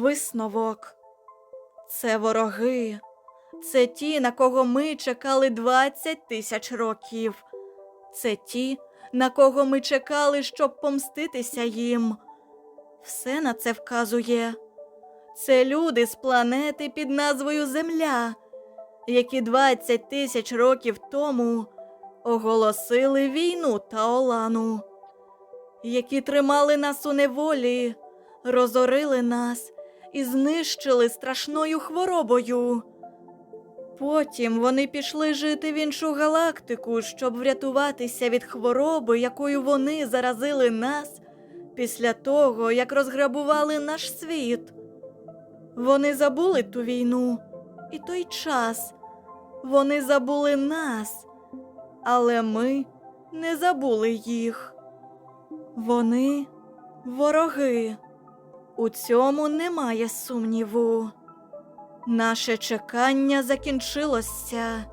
Висновок. Це вороги. Це ті, на кого ми чекали 20 тисяч років. Це ті, на кого ми чекали, щоб помститися їм. Все на це вказує. Це люди з планети під назвою Земля, які 20 тисяч років тому оголосили війну Таолану, які тримали нас у неволі, розорили нас і знищили страшною хворобою. Потім вони пішли жити в іншу галактику, щоб врятуватися від хвороби, якою вони заразили нас після того, як розграбували наш світ. Вони забули ту війну і той час. Вони забули нас, але ми не забули їх. Вони вороги. У цьому немає сумніву. Наше чекання закінчилося.